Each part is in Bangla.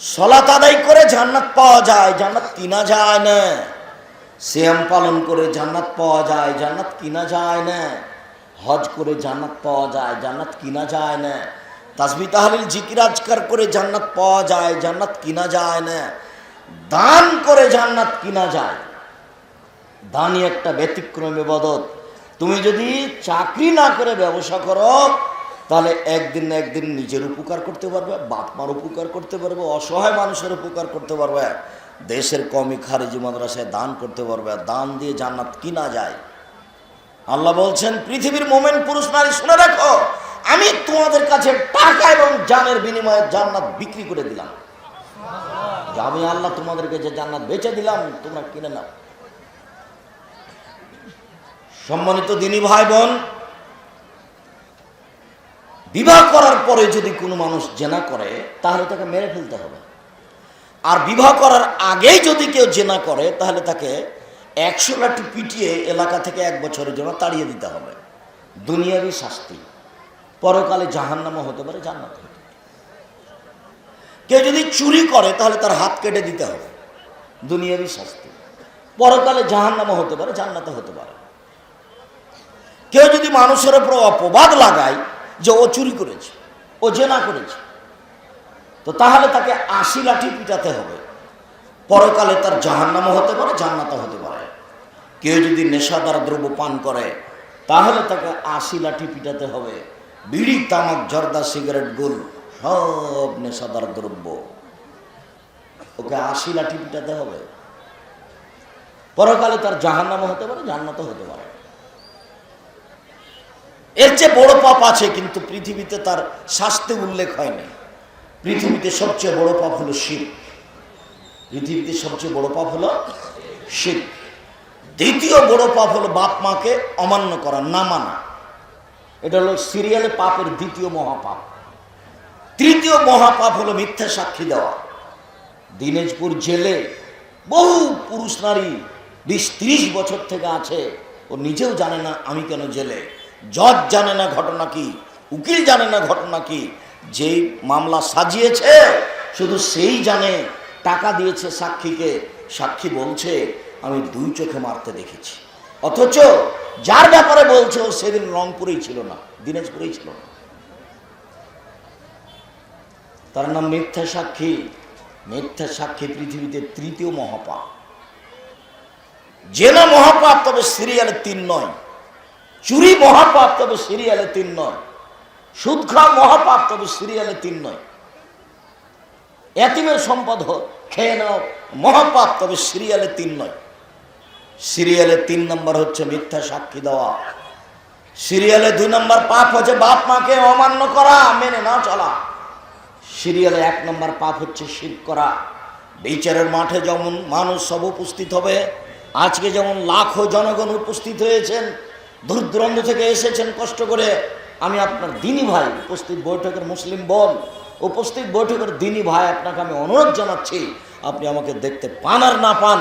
সলাত আদায় করে জান্নাত পাওয়া যায়, জান্নাত কিনা যায় না। শ্যাম পালন করে জান্নাত পাওয়া যায়, জান্নাত কিনা যায় না। হজ করে জান্নাত পাওয়া যায়, জান্নাত কিনা যায় না। তাসবি তাহলিল জিকিরাজকার করে জান্নাত পাওয়া যায়, জান্নাত কিনা যায় না। দান করে জান্নাত কিনা যায়। দানই একটা ব্যতিক্রম এবাদত তুমি যদি চাকরি না করে ব্যবসা করো তাহলে একদিন না একদিন নিজের উপকার করতে পারবে বাপ মার উপকার করতে পারবে, অসহায় মানুষের উপকার করতে পারবে, দেশের কমি খারিজি মাদ্রাসায় দান করতে পারবে, দান দিয়ে জান্নাত কিনা যায়? আল্লাহ বলছেন, পৃথিবীর মোমেন পুরুষ নারী, শুনে রাখো, আমি তোমাদের কাছে টাকা এবং জানের বিনিময়ে জান্নাত বিক্রি করে দিলাম। আমি আল্লাহ তোমাদেরকে যে জান্নাত বেচে দিলাম, তোমরা কিনে নাও। সম্মানিত দিনী ভাই বোন বিবাহ করার পরে যদি কোনো মানুষ জেনা করে, তাহলে তাকে মেরে ফেলতে হবে। আর বিবাহ করার আগেই যদি কেউ জেনা করে, তাহলে তাকে একশো লাঠি পিটিয়ে এলাকা থেকে এক বছরের জন্য তাড়িয়ে দিতে হবে। দুনিয়ারই শাস্তি। পরকালে জাহান্নামা হতে পারে, জান্নাত হতে কেউ যদি চুরি করে, তাহলে তার হাত কেটে দিতে হবে। দুনিয়ারই শাস্তি। পরকালে জাহান্নামা হতে পারে জান্নাতে হতে পারে। কেউ যদি মানুষের উপর অপবাদ লাগায় যে ও চুরি করেছে, ও জেনা করেছে। তো তাহলে তাকে আশি লাঠি পিটাতে হবে। পরকালে তার জাহান্নামও হতে পারে জান্নাতা হতে পারে। কেউ যদি নেশাদার দ্রব্য পান করে, তাহলে তাকে আশি লাঠি পিটাতে হবে। বিড়ি, তামাক, জর্দা, সিগারেট, গুল, সব নেশাদার দ্রব্য। ওকে আশি লাঠি পিটাতে হবে। পরকালে তার জাহান্নামও হতে পারে, জান্নাতও হতে পারে। এর চেয়ে বড় পাপ আছে, কিন্তু পৃথিবীতে তার শাস্তি উল্লেখ হয়নি। পৃথিবীতে সবচেয়ে বড় পাপ হলো শিব পৃথিবীতে সবচেয়ে বড় পাপ হলো শিব দ্বিতীয় বড় পাপ হলো বাপ মাকে অমান্য করা, না মানা। এটা হলো সিরিয়ালে পাপের দ্বিতীয় মহাপাপ। তৃতীয় মহাপাপ হলো মিথ্যা সাক্ষী দেওয়া। দিনাজপুর জেলে বহু পুরুষ নারী বিশ ত্রিশ বছর থেকে আছে, ও নিজেও জানে না আমি কেন জেলে। জজ জানে না ঘটনা কি, উকিল জানে না ঘটনা কি, যেই মামলা সাজিয়েছে, শুধু সেই জানে, টাকা দিয়েছে সাক্ষীকে, সাক্ষী বলছে, আমি দুই চোখে মারতে দেখেছি। অথচ যার ব্যাপারে বলছে ও সেদিন রংপুরেই ছিল না, দিনাজপুরেই ছিল না। তার নাম মিথ্যা সাক্ষী। মিথ্যা সাক্ষী পৃথিবীতে তৃতীয় মহাপাপ। জেনা মহাপাপ, তবে সিরিয়ালে তিন নয়। চুরি মহাপাপ তবে সিরিয়ালে তিন নয়। সুদ খাওয়া মহাপাপ তবে সিরিয়ালে তিন নয়। এতিমের সম্পদ খেয়ে নাও, মহাপাপ তবে সিরিয়ালে তিন নয়। সিরিয়ালে তিন নম্বর হচ্ছে মিথ্যা সাক্ষী দেওয়া। সিরিয়ালে দুই নম্বর পাপ হচ্ছে বাপ মাকে অমান্য করা, মেনে না চলা। সিরিয়ালে এক নম্বর পাপ হচ্ছে শির করা। বিচারের মাঠে যেমন মানুষ সব উপস্থিত হবে, আজকে যেমন লাখো জনগণ উপস্থিত হয়েছেন দূর দূরান্ত থেকে এসেছেন কষ্ট করে আমি আপনার দিনী ভাই, উপস্থিত বৈঠকের মুসলিম বোন, উপস্থিত বৈঠকের দিনী ভাই, আপনাকে আমি অনুরোধ জানাচ্ছি, আপনি আমাকে দেখতে পান আর না পান,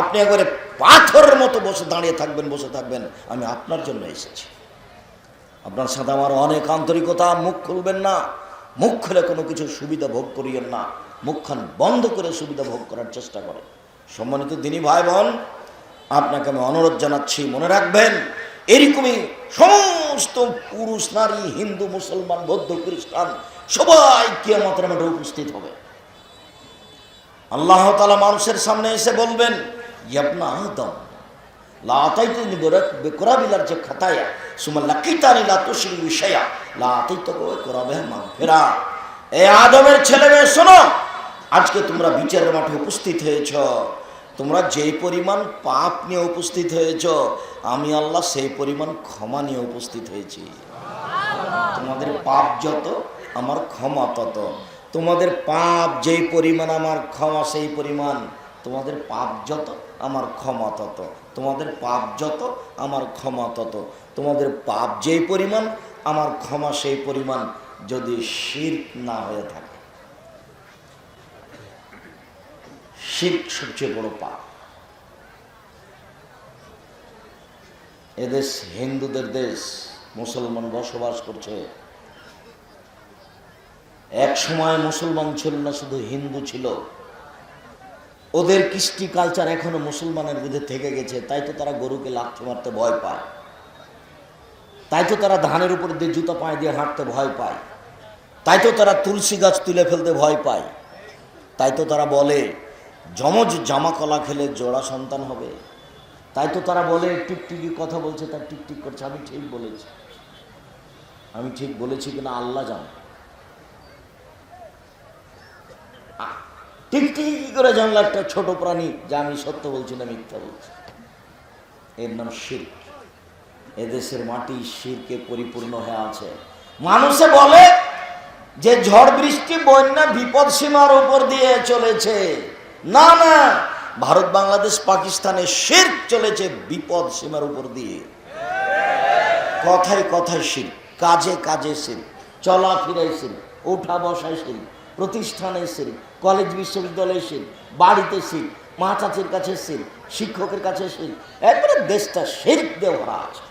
আপনি একবারে পাথরের মতো বসে দাঁড়িয়ে থাকবেন, বসে থাকবেন, আমি আপনার জন্য এসেছি। আপনার সাথে আমার অনেক আন্তরিকতা, মুখ খুলবেন না, মুখ খুলে কোনো কিছু সুবিধা ভোগ করিয়েন না, মুখখান বন্ধ করে সুবিধা ভোগ করার চেষ্টা করেন। সম্মানিত দিনী ভাই বোন, আপনাকে আমি অনুরোধ জানাচ্ছি, মনে রাখবেন এরকমই সমস্ত পুরুষ, নারী, হিন্দু, মুসলমান, বৌদ্ধ, খ্রিস্টান, সবাই কিয়ামতের মাঠে উপস্থিত হবে। আল্লাহ তালা মানুষের সামনে এসে বলবেন যে খাতায়া এ আদমের ছেলে মেয়ে শোনো, আজকে তোমরা বিচারের মাঠে উপস্থিত হয়েছ। তোমরা যেই পরিমাণ পাপ নিয়ে উপস্থিত হয়েছ, আমি আল্লাহ সেই পরিমাণ ক্ষমা নিয়ে উপস্থিত হয়েছি। তোমাদের পাপ যত, আমার ক্ষমা তত। তোমাদের পাপ যেই পরিমাণ আমার ক্ষমা, সেই পরিমাণ। তোমাদের পাপ যত, আমার ক্ষমা তত। তোমাদের পাপ যত, আমার ক্ষমা তত। তোমাদের পাপ যেই পরিমাণ, আমার ক্ষমা সেই পরিমাণ। যদি শির না হয়ে থাকে। শির সবচেয়ে বড় পাপ। এদেশ হিন্দুদের দেশ, মুসলমান বসবাস করছে। এক সময় মুসলমান ছিল না, শুধু হিন্দু ছিল। ওদের কৃষ্টি কালচার এখনও মুসলমানের মধ্যে থেকে গেছে, তাই তো তারা গরুকে লাথি মারতে ভয় পায়। তাই তো তারা ধানের উপর দিয়ে জুতা পায়ে দিয়ে হাঁটতে ভয় পায়। তাই তো তারা তুলসী গাছ তুলে ফেলতে ভয় পায়। তাই তো তারা বলে যমজ জামা কলা খেলে জোড়া সন্তান হবে। তাই তো তারা বলে, টিকটিকি কথা বলছে তার টিকটিক করছে। আমি ঠিক বলেছি। আমি ঠিক বলেছি কিনা আল্লাহ জানে। টিকটিকি করে জানলো একটা ছোট প্রাণী, যা আমি সত্য বলছি না মিথ্যা বলছি। এর নাম শির এদেশের মাটি শিরকে পরিপূর্ণ হয়ে আছে। মানুষে বলে যে ঝড় বৃষ্টি, বন্যা বিপদ সীমার উপর দিয়ে চলেছে। না না। ভারত, বাংলাদেশ, পাকিস্তানে শির চলেছে বিপদ সীমার উপর দিয়ে। কথায় কথায় শির, কাজে কাজে শির, চলাফেরায় শির, ওঠা বসায় শির, প্রতিষ্ঠানে শির, কলেজ বিশ্ববিদ্যালয়ে শির, বাড়িতে শির, মা চাচির কাছে শির, শিক্ষকের কাছে শির, একবারে দেশটা শির দেওয়া আছে।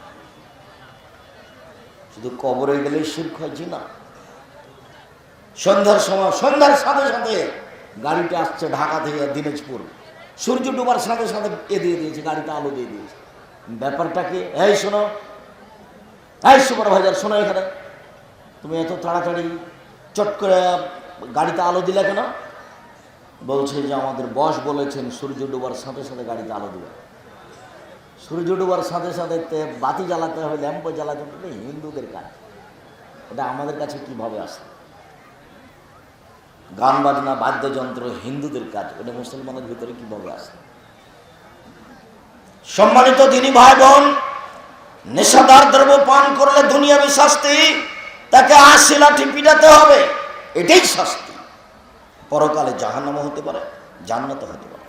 শুধু কবরে গেলে শির খাইছি না সন্ধ্যার সময়, সন্ধ্যার সাথে সাথে গাড়িটা আসছে ঢাকা থেকে দিনাজপুর। সূর্য ডুবার সাথে সাথে এ দিয়ে দিয়েছে গাড়িটা আলো দিয়ে দিয়েছে। ব্যাপারটা কি? এই শোনো, এই সুপারভাইজার, শোনো এখানে। তুমি এত তাড়াতাড়ি চট করে গাড়িতে আলো দিলে কেন? বলছে যে আমাদের বস বলেছেন, সূর্য ডুবার সাথে সাথে গাড়িতে আলো দিবে। সূর্য ডুবার সাথে সাথে বাতি জ্বালাতে হবে, ল্যাম্প জ্বালাতে হবে হিন্দুদের কাজ। এটা আমাদের কাছে কীভাবে আসে? গান বাজনা, বাদ্যযন্ত্র, হিন্দুদের কাজ ওটা মুসলমানের ভিতরে কীভাবে আসে? সম্মানিত দিনী ভাই বোন নেশাদার দ্রব্য পান করলে দুনিয়াবি শাস্তি, তাকে আশি লাঠি পিটাতে হবে, এটাই শাস্তি। পরকালে জাহান্নামও হতে পারে জান্নাত হতে পারে।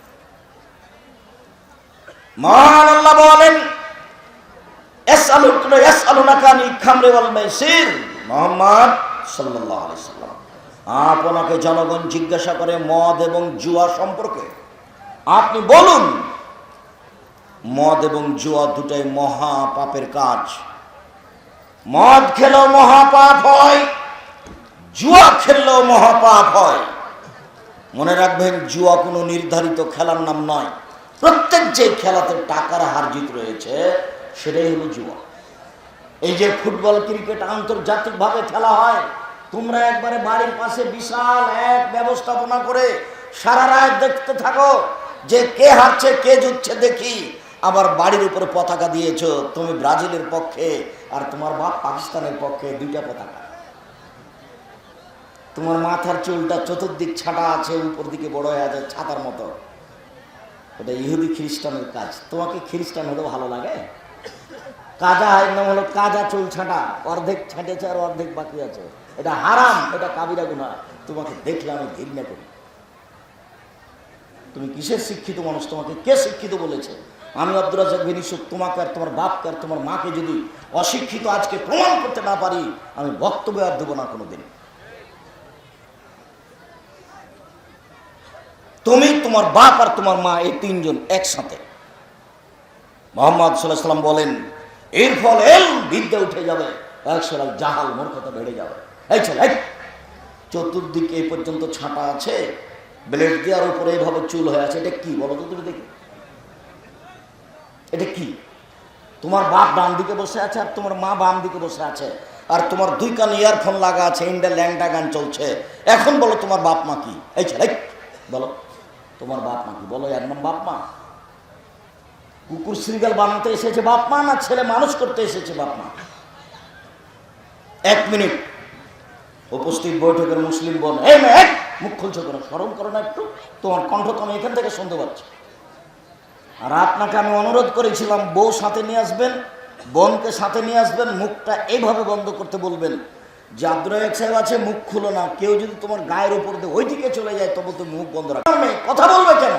মহান আল্লাহ বলেন মুহাম্মদ সাল্লাল্লাহু আলাইহি সাল্লাম। আপনাকে জনগণ জিজ্ঞাসা করে মদ এবং জুয়া সম্পর্কে। আপনি বলুন, মদ এবং জুয়া দুটাই মহা পাপের কাজ। মদ খেলেও মহাপাপ হয়, জুয়া খেললেও মহাপাপ হয়। মনে রাখবেন, জুয়া কোনো নির্ধারিত খেলার নাম নয়। প্রত্যেক যে খেলাতে টাকার হার জিত রয়েছে, সেটাই হলো জুয়া। এই যে ফুটবল, ক্রিকেট আন্তর্জাতিকভাবে খেলা হয় তোমরা একবারে বাড়ির পাশে বিশাল এক ব্যবস্থাপনা করে সারা রাত দেখতে থাকো যে কে হারছে কে জিতছে দেখি। আবার বাড়ির উপরে পতাকা দিয়েছ, তুমি ব্রাজিলের পক্ষে আর তোমার বাপ পাকিস্তানের পক্ষে দুইটা পতাকা। তোমার মাথার চুলটা চতুর্দিক ছাটা আছে, উপর দিকে বড় হয়ে আছে ছাতার মতো। এটা ইহুদি খ্রিস্টানের কাজ। তোমাকে খ্রিস্টান হলেও ভালো লাগে? কাজা নাম হলো কাজা চুল ছাঁটা, অর্ধেক ছাঁটেছে আর অর্ধেক বাকি আছে। এটা হারাম, এটা কাবিরা গুনা তোমাকে দেখলে আমি ঘৃণা করি। তুমি কিসের শিক্ষিত মানুষ? তোমাকে কে শিক্ষিত বলেছে? আমি আব্দুল রাজাক বিন তোমাকে আর তোমার বাপকে আর তোমার মাকে যদি অশিক্ষিত আজকে প্রমাণ করতে না পারি, আমি বক্তব্য আর দেবো না কোনোদিন। তুমি, তোমার বাপ আর তোমার মা, এই তিনজন একসাথে। মোহাম্মদ সাল্লাহ সাল্লাম বলেন, এর ফল এল, বিদ্যা উঠে যাবে, একশো জাহাল মূর্খতা বেড়ে যাবে। এই ছেলে এই! চতুর্দিকে এই পর্যন্ত ছাঁটা আছে, ব্লেড দেওয়ার উপরে এইভাবে চুল হয়ে আছে, এটা কি বলো তো তুমি দেখি। এটা কি? তোমার বাপ ডান দিকে বসে আছে আর তোমার মা বাম দিকে বসে আছে, আর তোমার দুই কান ইয়ারফোন লাগা আছে ইন্ডিয়া ল্যাংটা গান চলছে। এখন বলো তোমার বাপ মা কি? এই এই! বলো, তোমার বাপ মা কি? বলো এর নাম বাপ মা। কুকুর শ্রীগাল বানাতে এসেছে বাপ মা না ছেলে মানুষ করতে এসেছে বাপ মা? এক মিনিট। উপস্থিত বৈঠকের মুসলিম বোন, এই মেয়ে, মুখ খুলছো কেন? স্মরণ করো না একটু। তোমার কণ্ঠ তো আমি এখান থেকে শুনতে পাচ্ছি। আর আপনাকে আমি অনুরোধ করেছিলাম, বউ সাথে নিয়ে আসবেন, বোনকে সাথে নিয়ে আসবেন, মুখটা এইভাবে বন্ধ করতে বলবেন। যে রাজাক সাহেব আছে, মুখ খুলো না। কেউ যদি তোমার গায়ের উপর দিয়ে ওই দিকে চলে যায়, তবু তুমি মুখ বন্ধ রাখো। কথা বলবে কেন?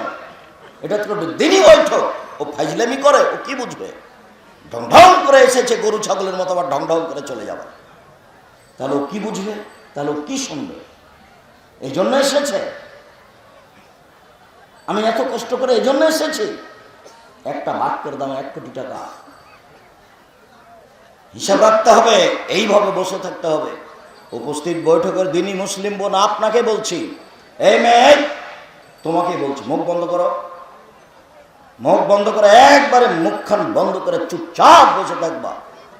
এটা তো একটা দিনই বৈঠক। ও ফাইজলামি করে, ও কি বুঝবে? ঢং করে এসেছে গরু, ছাগলের মতো আবার ঢং করে চলে যাবে তাহলে ও কি বুঝবে? তাহলে কি শুনবে? এই জন্য এসেছে। আমি এত কষ্ট করে এই জন্য এসেছি। একটা বাক্যের দাম এক কোটি টাকা। হিসাব রাখতে হবে, এইভাবে বসে থাকতে হবে। উপস্থিত বৈঠকের দিনই মুসলিম বোন আপনাকে বলছি, এই মেয়ে, তোমাকে বলছি, মুখ বন্ধ করো। মুখ বন্ধ করে একবারে মুখখান বন্ধ করে চুপচাপ বসে থাকবা।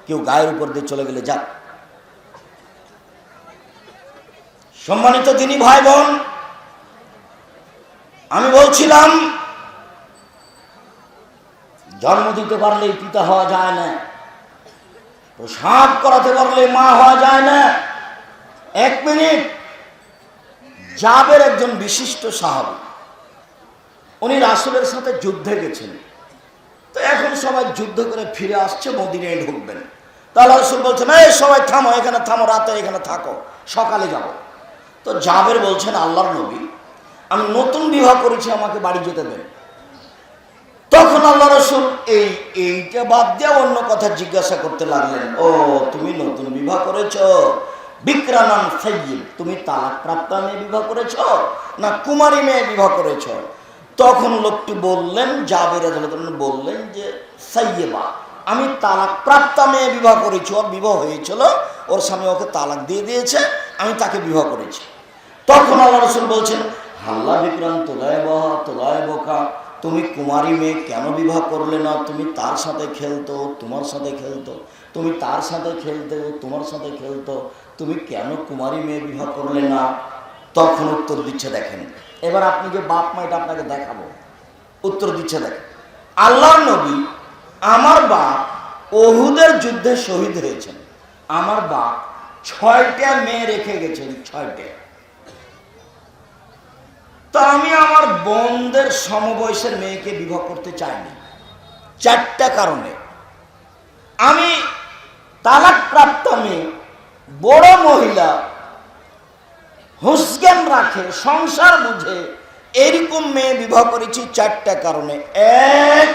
কেউ গায়ের উপর দিয়ে চলে গেলে যাক। সম্মানিত তিনি ভাই বোন, আমি বলছিলাম, জন্ম দিতে পারলে পিতা হওয়া যায় না প্রসাব করাতে পারলে মা হওয়া যায় না। এক মিনিট, জাবের একজন বিশিষ্ট সাহাবি, উনি রাসুলের সাথে যুদ্ধে গেছেন। তো এখন সবাই যুদ্ধ করে ফিরে আসছে, মদিনায় ঢুকবেন। তাহলে রসুল বলছেন, এই সবাই থামো, এখানে থামো, রাতে এখানে থাকো, সকালে যাব। তো জাবের বলছেন আল্লাহর নবী, আমি নতুন বিবাহ করেছি, আমাকে বাড়ি যেতে দেন। তখন আল্লাহ রসুল এই, এইটা বাদ দিয়ে অন্য কথা জিজ্ঞাসা করতে লাগলেন, ও, তুমি নতুন বিবাহ করেছ? বিক্রামান সাইয়িব তুমি তালাক প্রাপ্ত মেয়ে বিবাহ করেছ না কুমারী মেয়ে বিবাহ করেছ? তখন লোকটি বললেন, জাবের বললেন যে সাইয়েবা আমি তালাক প্রাপ্তা মেয়ে বিবাহ করেছি, ওর বিবাহ হয়েছিল, ওর স্বামী ওকে তালাক দিয়ে দিয়েছে, আমি তাকে বিবাহ করেছি। তখন আল্লাহ রসুল বলছেন, হাল্লা বিক্রাম তোলায় বহা তোলায় বোকা তুমি কুমারী মেয়ে কেন বিবাহ করলে না? তুমি তার সাথে খেলতো, তোমার সাথে খেলতো, তুমি তার সাথে খেলতে, তোমার সাথে খেলতো, তুমি কেন কুমারী মেয়ে বিবাহ করলে না? তখন উত্তর দিচ্ছে দেখেন। এবার আপনি যে বাপ মা এটা আপনাকে দেখাবো, উত্তর দিচ্ছে দেখেন। আল্লাহর নবী আমার বাপ অহুদের যুদ্ধে শহীদ হয়েছেন। আমার বাপ ছয়টা মেয়ে রেখে গেছেন, ছয়টা। তো আমি আমার বোনদের সমবয়সের মেয়েকে বিবাহ করতে চাইনি। চারটা কারণে। আমি তালাক প্রাপ্ত মেয়ে, বড় মহিলা হুসজ্ঞান রাখে, সংসার বুঝে এরকম মেয়ে বিবাহ করেছি চারটা কারণে। এক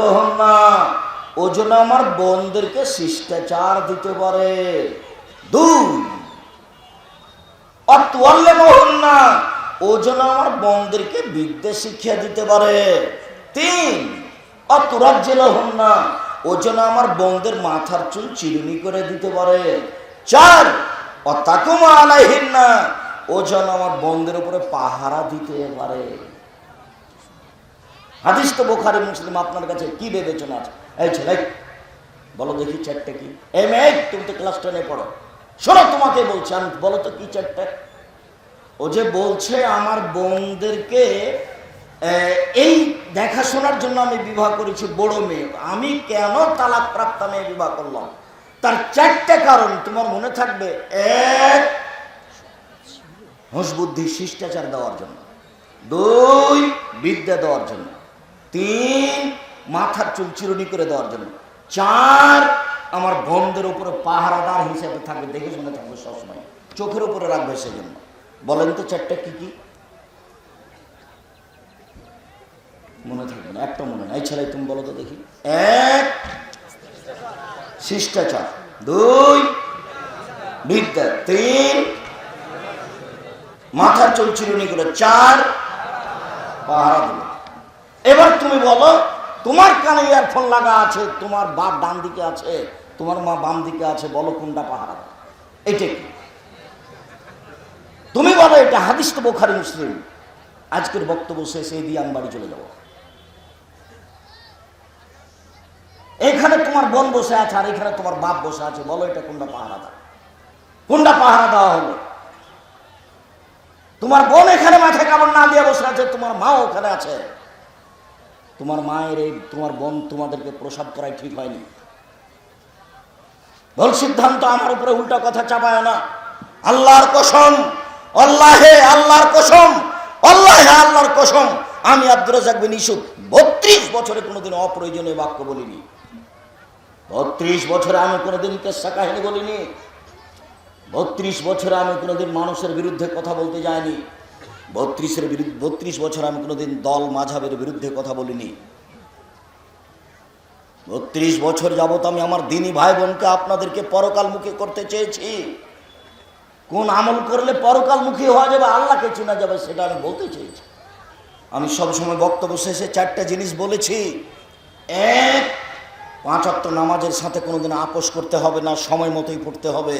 বহন না, ও জন্য আমার বোনদেরকে শিষ্টাচার দিতে পারে। দুই অতুয়াল্লে মোহন না ও যেন আমার বোনদেরকে বিদ্যা শিক্ষা দিতে পারে। তিন অতুরাজ্যেল হন না ও আমার বোনদের মাথার চুল চিরুনি করে দিতে পারে। চার অতাকুমা আলাইহীন না ও যেন আমার বোনদের উপরে পাহারা দিতে পারে। হাদিস তো বোখারি, মুসলিম, আপনার কাছে কি বিবেচনা আছে? এই ছেলে বলো দেখি চারটে কি? এই মেয়ে তুমি তো ক্লাস টেনে পড়ো। শোনো তোমাকে বলছি, আমি বলো তো কি চারটে ও যে বলছে আমার বোনদেরকে এই দেখাশোনার জন্য আমি বিবাহ করেছি বড় মেয়ে। আমি কেন তালাক প্রাপ্ত মেয়ে বিবাহ করলাম? তার চারটে কারণ, তোমার মনে থাকবে? এক বুদ্ধি, শিষ্টাচার দেওয়ার জন্য। দুই, বিদ্যা দেওয়ার জন্য। তিন, মাথার চুল চিরুনি করে দেওয়ার জন্য। চার, আমার বোনদের উপরে পাহারাদার হিসেবে থাকবে, দেখে শুনে থাকবে সবসময়। চোখের উপরে রাখবে সেজন্য। বলেন তো চারটা কি কি? মনে থাকবে না, একটা মনে নাই। ছেলে তুমি বলো তো দেখি। এক, শিষ্টাচার। দুই, বিদ্যা। তিন, মাথার চুল চিরুনি করে। চার, পাহারা দেবে এবার তুমি বলো, তোমার কানে ইয়ারফোন লাগা আছে, তোমার বাপ ডান দিকে আছে, তোমার মা বাম দিকে আছে, বলো কোনটা পাহারা দেবে? এটা কি? তুমি বলো, এটা হাদিস তো বোখারি মুসলিম। আজকের বক্তব্য শেষে দিয়ে আমি বাড়ি চলে যাব। এখানে তোমার বোন বসে আছে আর এখানে তোমার বাপ বসে আছে। বলো, এটা কোনটা পাহারা দেওয়া? কোনটা পাহারা দেওয়া হলো? তোমার বোন এখানে মাথায় কাপড় না দিয়ে বসে আছে, তোমার মা ওখানে আছে। তোমার মায়ের এই তোমার বোন তোমাদেরকে প্রসাদ করাই ঠিক হয়নি। ভুল সিদ্ধান্ত, আমার উপরে উল্টা কথা চাপায় না। আল্লাহর কসম আল্লাহে আল্লাহর কসম, আল্লাহে আল্লাহর কসম, আমি আব্দুর রাজাক বিন ইসুফ বত্রিশ বছরে কোনোদিন অপ্রয়োজনীয় বাক্য বলিনি। বত্রিশ বছরে আমি কোনোদিন কেসা কাহিনী বলিনি। বত্রিশ বছরে আমি কোনোদিন মানুষের বিরুদ্ধে কথা বলতে যাইনি। বত্রিশের বিরুদ্ধে, বত্রিশ বছর আমি কোনোদিন দল মাঝাবের বিরুদ্ধে কথা বলিনি। বত্রিশ বছর যাবত আমি আমার দিনী ভাই বোনকে আপনাদেরকে পরকালমুখী করতে চেয়েছি। কোন আমল করলে পরকালমুখী হওয়া যাবে, আল্লাহকে চেনা যাবে, সেটা আমি বলতে চেয়েছি। আমি সবসময় বক্তব্য শেষে চারটা জিনিস বলেছি। এক, পাঁচ অক্ট নামাজের সাথে কোনোদিন আপোষ করতে হবে না, সময় মতোই পড়তে হবে।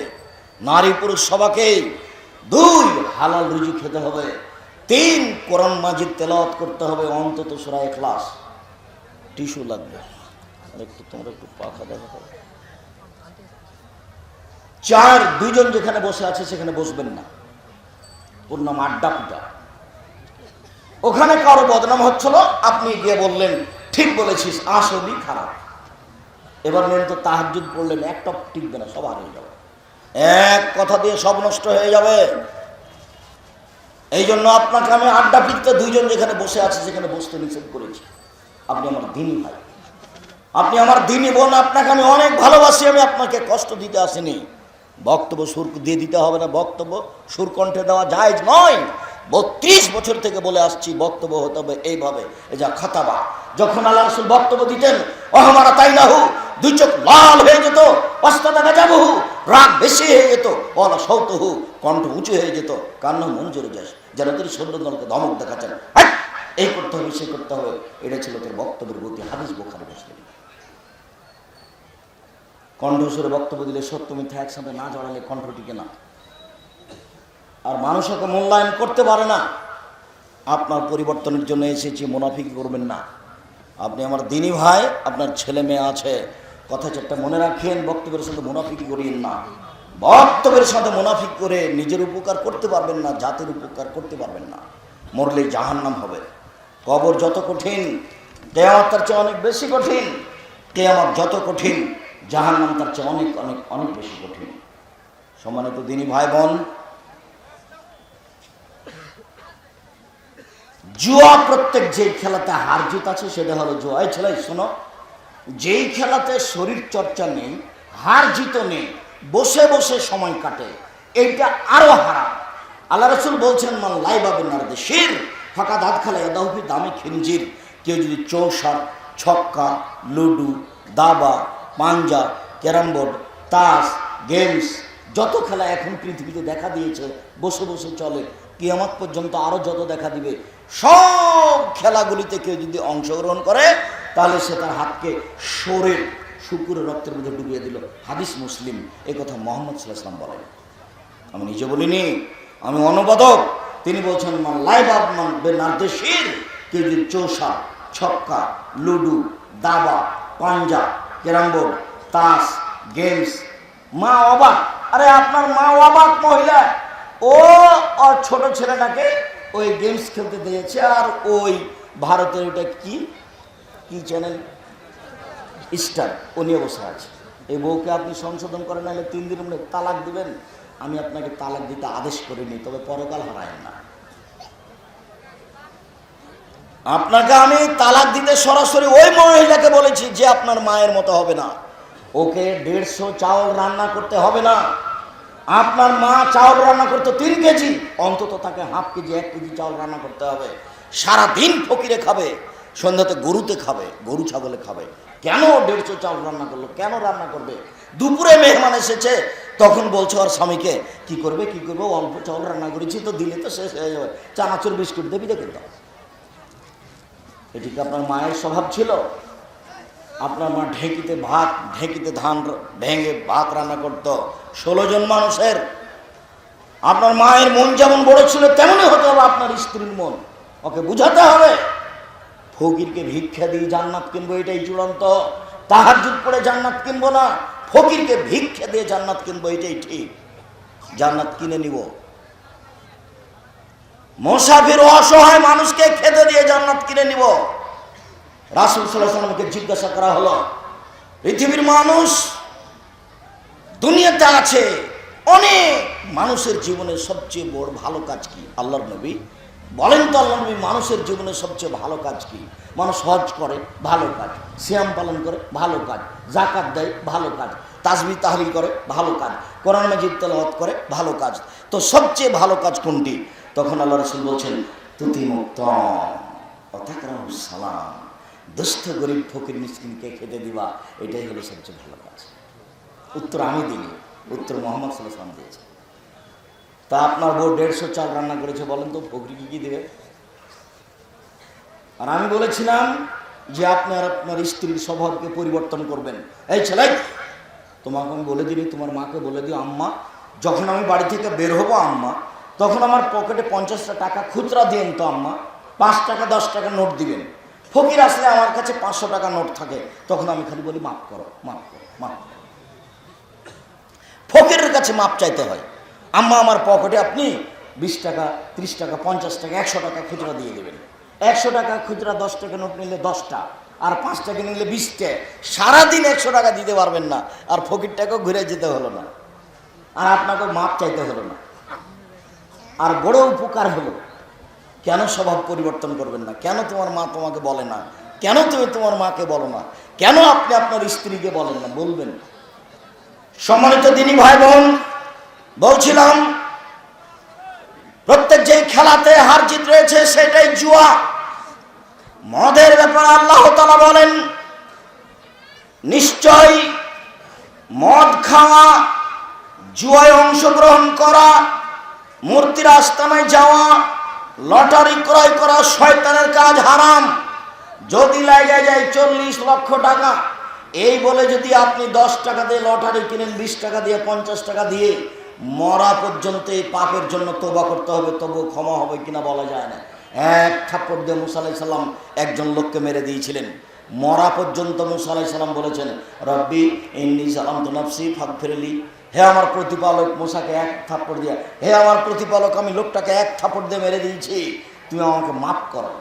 নারী পুরুষ সবাকেই দুই, হালাল রুজি খেতে হবে। তিন, কোরআন মাজিদ তেলাওয়াত করতে হবে, অন্তত সুরায় ক্লাস টিস্যু লাগবে। একটু তোমরা একটু পাখা দেখা হবে চার, দুইজন যেখানে বসে আছে সেখানে বসবেন না। ওর নাম আড্ডা পিটা ওখানে কারও বদনাম হচ্ছিল, আপনি গিয়ে বললেন, ঠিক বলেছিস, আসলেই খারাপ। এবার নেন তো তাহাজুদ পড়লেন একটা টিকবে না সব হারিয়ে যাবে। এক কথা দিয়ে সব নষ্ট হয়ে যাবে। এই জন্য আপনাকে আমি আড্ডা পিটতে দুইজন যেখানে বসে আছে সেখানে বসতে নিষেধ করেছি। আপনি আমার দিনই ভাই। আপনি আমার দিনই বোন, আপনাকে আমি অনেক ভালোবাসি, আমি আপনাকে কষ্ট দিতে আসিনি। বক্তব্য সুর দিয়ে দিতে হবে না, বক্তব্য সুর কণ্ঠে দেওয়া যায় নয়। বত্রিশ বছর থেকে বলে আসছি, বক্তব্য হতে হবে এইভাবে। যা খাতাবা, যখন আল্লাহ রসুল বক্তব্য দিতেন, অহমারা তাই না হু দুই চোখ লাল হয়ে যেত অস্তা দেখা যাব হু রাগ বেশি হয়ে যেত অলা সৌত হু কণ্ঠ উঁচু হয়ে যেত, কান্না মন জোরে যাস যেন তিনি সৈন্যদলকে ধমক দেখাচ্ছেন "হাট! এই করতে হবে, সে করতে হবে। এটা ছিল তোর বক্তব্যের গতি, হাদিস বোখারে বসলেন কণ্ঠস্বরে বক্তব্য দিলে সত্য মিথ্যা একসাথে না জড়ালে কণ্ঠ টিকে না আর মানুষকে মূল্যায়ন করতে পারে না। আপনার পরিবর্তনের জন্য এসেছি মুনাফিকি করবেন না। আপনি আমার দিনী ভাই, আপনার ছেলে মেয়ে আছে। কথা চারটা মনে রাখেন, বক্তব্যের সাথে মুনাফিকি করিয়েন না। বক্তব্যের সাথে মুনাফিক করে নিজের উপকার করতে পারবেন না, জাতির উপকার করতে পারবেন না। মরলে জাহান্নাম হবে। কবর যত কঠিন, কেয়ামত তার চেয়ে অনেক বেশি কঠিন। কেয়ামত যত কঠিন জাহান্নাম তার চেয়ে অনেক অনেক অনেক বেশি কঠিন। সম্মানিত দিনী ভাই বোন জুয়া প্রত্যেক যেই খেলাতে হার জিত আছে, সেটা হলো জুয়া। এই ছেলে, শোনো, যেই খেলাতে শরীর চর্চা নেই, হার জিত নেই, বসে বসে সময় কাটে, এইটা আরও হারাম। আল্লাহ রসুল বলছেন, মান লাই বাবেন নারদে শির ফাঁকা দাঁত খেলা এদাহবি দামে খিঞ্জির কেউ যদি চৌসার, ছক্কা, লুডু, দাবা পাঞ্জা ক্যারাম বোর্ড, তাস, গেমস, যত খেলা এখন পৃথিবীতে দেখা দিয়েছে, বসে বসে চলে, কিয়ামত পর্যন্ত আরও যত দেখা দিবে, সব খেলাগুলিতে কেউ যদি অংশগ্রহণ করে, তাহলে সে তার হাতকে সরে শুকুরের রক্তের মধ্যে ডুবিয়ে দিল। হাদিস মুসলিম, এ কথা মোহাম্মদ সাল্লাহাম বলেন। আমি নিজে বলিনি, আমি অনুবাদক। তিনি বলছেন, মান আপ মান বেনার্দেশির, কেউ যদি চৌসা ছক্কা, লুডু, দাবা, পাঞ্জা ক্যারাম বোর্ড তাস, গেমস। মা অবাক, আরে আপনার মা অবাক মহিলা। ও ওর ছোট ছেলেটাকে ওই গেমস খেলতে দিয়েছে, আর ওই ভারতের ওটা কি কি চ্যানেল স্টার ও নিয়ে বসে আছে। এই বউকে আপনি সংশোধন করেন, নাহলে তিন দিনের মধ্যে তালাক দিবেন। আমি আপনাকে তালাক দিতে আদেশ করিনি, তবে পরকাল হারায় না। আপনাকে আমি তালাক দিতে সরাসরি ওই মহিলাকে বলেছি যে আপনার মায়ের মতো হবে না। ওকে দেড়শো চাউল রান্না করতে হবে না। আপনার মা চাউল রান্না করতে তিন কেজি, অন্তত তাকে হাফ কেজি, এক কেজি চাউল রান্না করতে হবে। সারা দিন ফকিরে খাবে, সন্ধ্যাতে গরুতে খাবে, গরু ছাগলে খাবে। কেন দেড়শো চাউল রান্না করল? কেন রান্না করবে? দুপুরে মেহমান এসেছে, তখন বলছো আর স্বামীকে, কি করবে কি করবে? অল্প চাউল রান্না করেছি তো, দিলে তো শেষ হয়ে যাবে। চানাচুর বিস্কুট দেবি দেখে দাও। এটি কি আপনার মায়ের স্বভাব ছিল? আপনার মা ঢেঁকিতে ভাত, ঢেঁকিতে ধান ভেঙে ভাত রান্না করত। ষোলো জন মানুষের। আপনার মায়ের মন যেমন বড় ছিল, তেমনই হতে হবে আপনার স্ত্রীর মন। ওকে বুঝাতে হবে। ফকিরকে ভিক্ষা দিয়ে জান্নাত কিনবো, এটাই চূড়ান্ত। তাহার যুগ পড়ে জান্নাত কিনবো না, ফকিরকে ভিক্ষা দিয়ে জান্নাত কিনবো, এটাই ঠিক। জান্নাত কিনে নিব। মোসাফির অসহায় মানুষকে খেতে দিয়ে জান্নাত কিনে নিব। রাসুল সাল্লামকে জিজ্ঞাসা করা হলো, পৃথিবীর মানুষ দুনিয়াতে আছে, অনেক মানুষের জীবনে সবচেয়ে বড় ভালো কাজ কি? আল্লাহর নবী বলেন তো আল্লাহ নবী মানুষের জীবনে সবচেয়ে ভালো কাজ কি? মানুষ হজ করে, ভালো কাজ। শ্যাম পালন করে, ভালো কাজ। জাকাত দেয়, ভালো কাজ। তাজবি তাহলিল করে, ভালো কাজ। কোরআন মাজিদ তেলাওয়াত করে, ভালো কাজ। তো সবচেয়ে ভালো কাজ কোনটি? তখন আল্লাহ রসুল বলছেন তুতি মুক্ত সালাম, দুস্থ গরিব ফকির মিসকিনকে খেতে দিবা, এটাই হলো সবচেয়ে ভালো কাজ। উত্তর আমি দিইনি, উত্তর মোহাম্মদ সাল্লাম দিয়েছে। তা আপনার বউ দেড়শো চাল রান্না করেছে বলেন তো, ফকরি কি কি দেবে? আর আমি বলেছিলাম যে আপনার আপনার স্ত্রীর স্বভাবকে পরিবর্তন করবেন। এই ছেলে, তোমাকে আমি বলে দিই তোমার মাকে বলে দিও, আম্মা, যখন আমি বাড়ি থেকে বের হব, আম্মা তখন আমার পকেটে পঞ্চাশটা টাকা খুচরা দিন তো আম্মা। পাঁচ টাকা, দশ টাকা নোট দিবেন। ফকির আসলে আমার কাছে পাঁচশো টাকা নোট থাকে। তখন আমি খালি বলি, মাফ করো মাফ করো মাফ করো। ফকিরের কাছে মাপ চাইতে হয়। আম্মা আমার পকেটে আপনি বিশ টাকা, ত্রিশ টাকা, পঞ্চাশ টাকা, একশো টাকা খুচরা দিয়ে দেবেন। একশো টাকা খুচরা, দশ টাকা নোট নিলে দশটা। আর পাঁচ টাকা নিলে বিশটা। সারাদিন একশো টাকা দিতে পারবেন না। আর ফকিরটাকেও ঘুরে যেতে হলো না। আর আপনাকেও মাপ চাইতে হলো না। আর বড় উপকার হলো, কেন স্বভাব পরিবর্তন করবেন না? কেন তোমার মা তোমাকে বলে না? কেন তুমি তোমার মাকে বলো না? কেন আপনি আপনার স্ত্রীকে বলেন না? বলবেন। সম্মানিত দিনী ভাই বোন বলছিলাম, প্রত্যেক যে খেলাতে হার জিত রয়েছে সেটাই জুয়া। মদের ব্যাপারে আল্লাহ তালা বলেন, নিশ্চয় মদ খাওয়া, জুয়ায় অংশগ্রহণ করা মূর্তির আস্তানায় যাওয়া, লটারি ক্রয় করা শয়তানের কাজ হারাম। যদি লাগে যায় চল্লিশ লক্ষ টাকা। এই বলে যদি আপনি দশ টাকা দিয়ে লটারি কিনেন, বিশ টাকা দিয়ে, পঞ্চাশ টাকা দিয়ে, মরা পর্যন্ত এই পাপের জন্য তোবা করতে হবে তবু ক্ষমা হবে কিনা বলা যায় না। এক থাপ্পড় দিয়ে মুসা আলাই সাল্লাম একজন লোককে মেরে দিয়েছিলেন। মরা পর্যন্ত মুসা আলাই সাল্লাম বলেছেন, রব্বি ইন্নি সালাম তো নফসি ফাঁক ফেরেলি হে আমার প্রতিপালক মশাকে এক থাপ্পড় দিয়ে হে আমার প্রতিপালক আমি লোকটাকে এক থাপ্পড় দিয়ে মেরে দিয়েছি। তুমি আমাকে মাফ করো।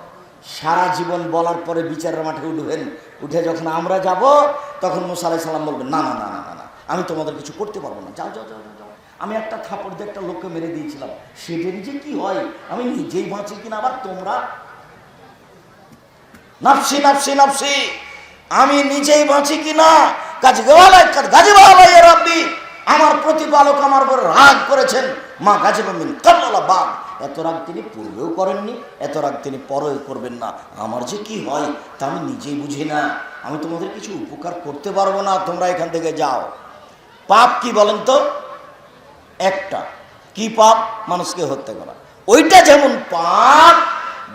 সারা জীবন বলার পরে বিচারের মাঠে উঠবেন। উঠে যখন আমরা যাব তখন মুসা আলাই সাল্লাম বলবেন না না না না না আমি তোমাদের কিছু করতে পারব না। যাও যাও যাও যাও, আমি একটা থাপড় দিয়ে একটা লোককে মেরে দিয়েছিলাম। সেটারই যে কি হয়? আমি নিজেই বাঁচি কিনা? আবার তোমরা? নাফসি নাফসি নাফসি। আমি নিজেই বাঁচি কিনা? আমার প্রতিপালক আমার উপর রাগ করেছেন। মা গাছে বামিন কাল্লা বাঘ এত রাগ তিনি পূর্বেও করেননি, এত রাগ তিনি পরেও করবেন না। আমার যে কি হয়, তা আমি নিজেই বুঝি না। আমি তোমাদের কিছু উপকার করতে পারব না, তোমরা এখান থেকে যাও। পাপ কি বলেন তো? একটা, কি পাপ? মানুষকে হত্যা করা। ওইটা যেমন পাপ,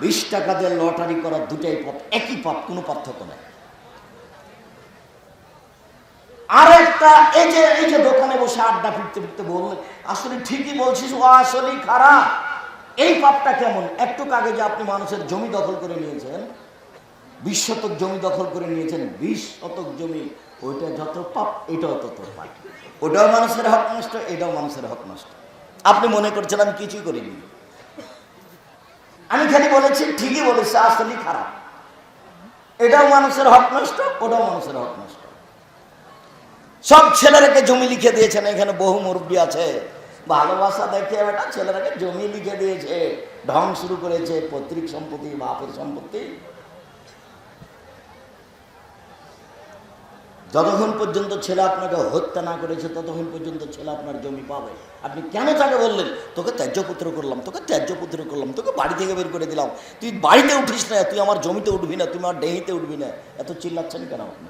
বিশ টাকা দিয়ে লটারি করা দুটাই পাপ, একই পাপ, কোনো পার্থক্য নেই। আর একটা এই যে এই যে দোকানে বসে আড্ডা ফিরতে ফিরতে বললেন আসলে ঠিকই বলছিস ও আসলেই খারাপ। এই পাপটা কেমন? একটু আগে যে আপনি মানুষের জমি দখল করে নিয়েছেন বিশ শতক জমি দখল করে নিয়েছেন বিশ শতক জমি, ওইটা যত পাপ, এটাও তত পাপ। ওটাও মানুষের হক নষ্ট, এটাও মানুষের হক নষ্ট। আপনি মনে করছেন আমি কিছুই করিনি। আমি খালি বলেছি, ঠিকই বলেছি, আসলেই খারাপ। এটাও মানুষের হক নষ্ট, ওটাও মানুষের হক নষ্ট। সব ছেলেরাকে জমি লিখে দিয়েছেন, এখানে বহু মুরব্বী আছে। ভালোবাসা দেখে বেটা ছেলেরাকে জমি লিখে দিয়েছে, ঢং শুরু করেছে, পৈতৃক সম্পত্তি, বাপের সম্পত্তি। যতক্ষণ পর্যন্ত ছেলে আপনাকে হত্যা না করেছে, ততক্ষণ পর্যন্ত ছেলে আপনার জমি পাবে। আপনি কেন তাকে বললেন? তোকে ত্যায্যপুত্র করলাম, তোকে ত্যায্যপুত্র করলাম, তোকে বাড়ি থেকে বের করে দিলাম। তুই বাড়িতে উঠিস না, তুই আমার জমিতে উঠবি না, তুই আমার ডেহিতে উঠবি না। এত চিল্লাচ্ছেন কেন আপনি?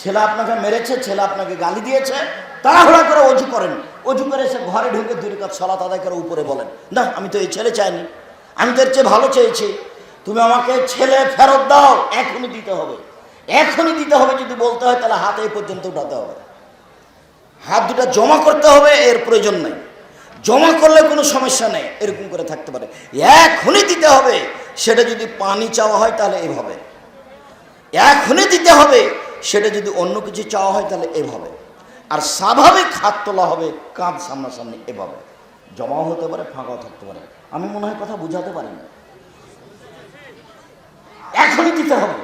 ছেলে আপনাকে মেরেছে, ছেলে আপনাকে গালি দিয়েছে, তাড়াহুড়া করে অজু করেন। অজু করে সে ঘরে ঢুকে দুই কাজ সলাত আদায় করে উপরে বলেন, না, আমি তো এই ছেলে চাইনি। আমি তো এর চেয়ে ভালো চেয়েছি। তুমি আমাকে ছেলে ফেরত দাও, এখনই দিতে হবে। এখনই দিতে হবে, যদি বলতে হয় তাহলে হাতে এই পর্যন্ত উঠাতে হবে। হাত দুটা জমা করতে হবে, এর প্রয়োজন নেই। জমা করলে কোনো সমস্যা নেই, এরকম করে থাকতে পারে। এখনই দিতে হবে, সেটা যদি পানি চাওয়া হয় তাহলে এভাবে। এখনই দিতে হবে সেটা যদি অন্য কিছু চাওয়া হয় তাহলে এভাবে। আর স্বাভাবিক হাত তোলা হবে, কাঁধ সামনাসামনি এভাবে। জমাও হতে পারে, ফাঁকাও থাকতে পারে। আমি মনে হয় কথা বুঝাতে পারি না এখনই দিতে হবে।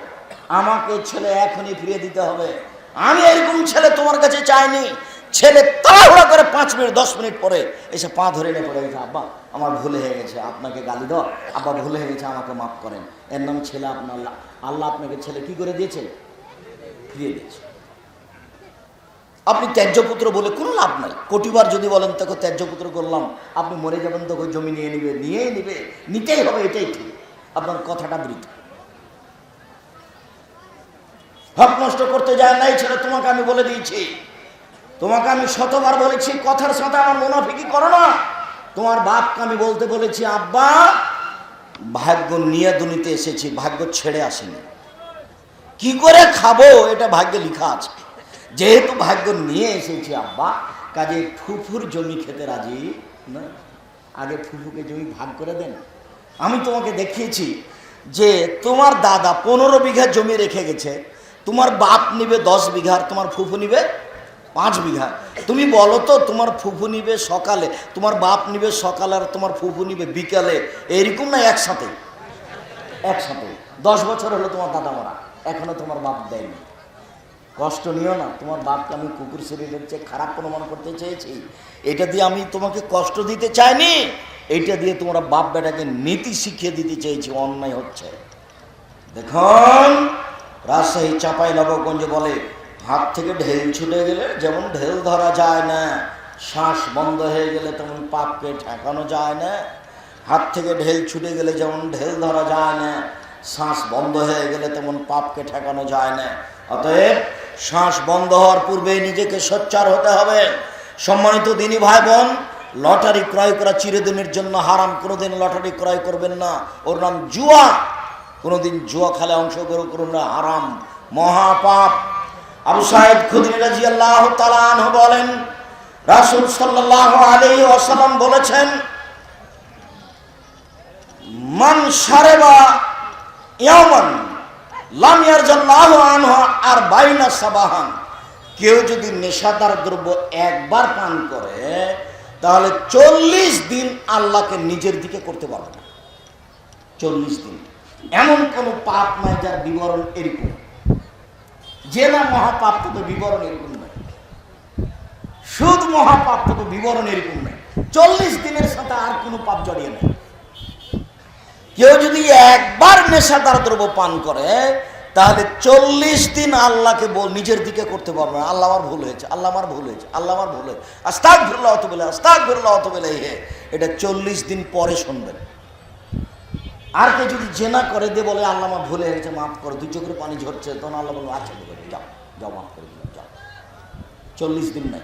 আমাকে ছেলে এখনই ফিরিয়ে দিতে হবে। আমি এরকম ছেলে তোমার কাছে চাইনি। ছেলে তাড়াহুড়া করে পাঁচ মিনিট, দশ মিনিট পরে এসে পা ধরে নিয়ে পড়ে গেছে, আব্বা, আমার ভুল হয়ে গেছে, আপনাকে গালি দাও। আব্বা, ভুল হয়ে গেছে, আমাকে মাফ করেন। এর নাম ছেলে আপনার আল্লাহ আপনাকে ছেলে কি করে দিয়েছে? ফিরিয়ে দিয়েছে। আপনি ত্যায্যপুত্র বলে কোনো লাভ নাই। কোটিবার যদি বলেন তোকে ত্যায্যপুত্র করলাম, আপনি মরে যাবেন তোকে জমি নিয়ে নিবে, নিয়েই নিবে, নিতেই হবে, এটাই ঠিক। আপনার কথাটা বৃথা হক নষ্ট করতে যায় নাই ছেলে, তোমাকে আমি বলে দিয়েছি। তোমাকে আমি শতবার বলেছি, কথার সাথে আমার মুনাফিকি করো না। তোমার বাপকে আমি বলতে বলেছি, আব্বা, ভাগ্য নিয়ে দুনিতে এসেছি, ভাগ্য ছেড়ে আসেনি। কি করে খাব? এটা ভাগ্যে লেখা আছে। যেহেতু ভাগ্য নিয়ে এসেছি আব্বা, কাজে ফুফুর জমি খেতে রাজি না আগে ফুফুকে জমি ভাগ করে দেন। আমি তোমাকে দেখিয়েছি যে তোমার দাদা পনেরো বিঘা জমি রেখে গেছে, তোমার বাপ নিবে দশ বিঘা আর তোমার ফুফু নিবে পাঁচ বিঘা। তুমি বলো তো, তোমার ফুফু নিবে সকালে, তোমার বাপ নিবে সকালে আর তোমার ফুফু নিবে বিকালে, এরকম না একসাথে? একসাথে। দশ বছর হলো তোমার দাদা মারা। এখনও তোমার বাপ দেয়নি। কষ্ট নিও না, তোমার বাপকে আমি কুকুর শরীরের চেয়ে খারাপ প্রমাণ করতে চেয়েছি। এটা দিয়ে আমি তোমাকে কষ্ট দিতে চাইনি এইটা দিয়ে তোমরা বাপ বেটাকে নীতি শিখিয়ে দিতে চেয়েছি, অন্যায় হচ্ছে। দেখুন, রাজশাহী চাপাই নবগঞ্জ বলে, হাত থেকে ঢেল ছুটে গেলে যেমন ঢেল ধরা যায় না, শ্বাস বন্ধ হয়ে গেলে তেমন পাপকে ঠেকানো যায় না, হাত থেকে ঢেল ছুটে গেলে যেমন ঢেল ধরা যায় না শ্বাস বন্ধ হয়ে গেলে তেমন পাপকে ঠেকানো যায় না। অতএব শ্বাস বন্ধ হওয়ার পূর্বে নিজেকে সোচ্চার হতে হবে। সম্মানিত দিনী ভাই বোন লটারি ক্রয় করা চিরদিনের জন্য হারাম, কোনোদিন লটারি ক্রয় করবেন না। ওর নাম জুয়া। কোনোদিন জুয়া খেলে অংশগ্রহণ করুন না, হারাম, মহাপাপ। আবু সাহেব খুদরি রাজি আল্লাহ তালান বলেন, রাসুল সাল্লাহ আলী ওসালাম বলেছেন, মান সারেবা ইয়ামান লাম ইয়ারজাল্লাহু আনহু আর বাইনা সাবাহান। কেউ যদি নেশাদার দ্রব্য একবার পান করে, তাহলে চল্লিশ দিন আল্লাহকে নিজের দিকে করতে পারবে না। চল্লিশ দিন। এমন কোন পাপ নাই যার বিবরণ এরকম। যে না মহাপাপ তো বিবরণ এরকম নয় সুদ মহাপাপ তো বিবরণ এরকম নয় চল্লিশ দিনের সাথে আর কোনো পাপ জড়িয়ে নেই। কেউ যদি একবার নেশাদার দ্রব্য পান করে, তাহলে চল্লিশ দিন আল্লাহকে বল, নিজের দিকে করতে পারবে না। আল্লাহ আমার ভুল হয়েছে, আল্লাহ আমার ভুল হয়েছে, আল্লাহ আমার ভুল হয়েছে। আস্তাক ফিরল অত বেলে আস্তাক ফিরল অত বেলে হে এটা চল্লিশ দিন পরে শুনবেন। আর কেউ যদি জেনা করে দে বলে, আল্লাহ আমার ভুলে গেছে, মাফ করো, দুই চোখের পানি ঝরছে তখন আল্লাহ বলব আচ্ছা যাও যাও, মাফ করে দিলাম, যাও। চল্লিশ দিন নাই।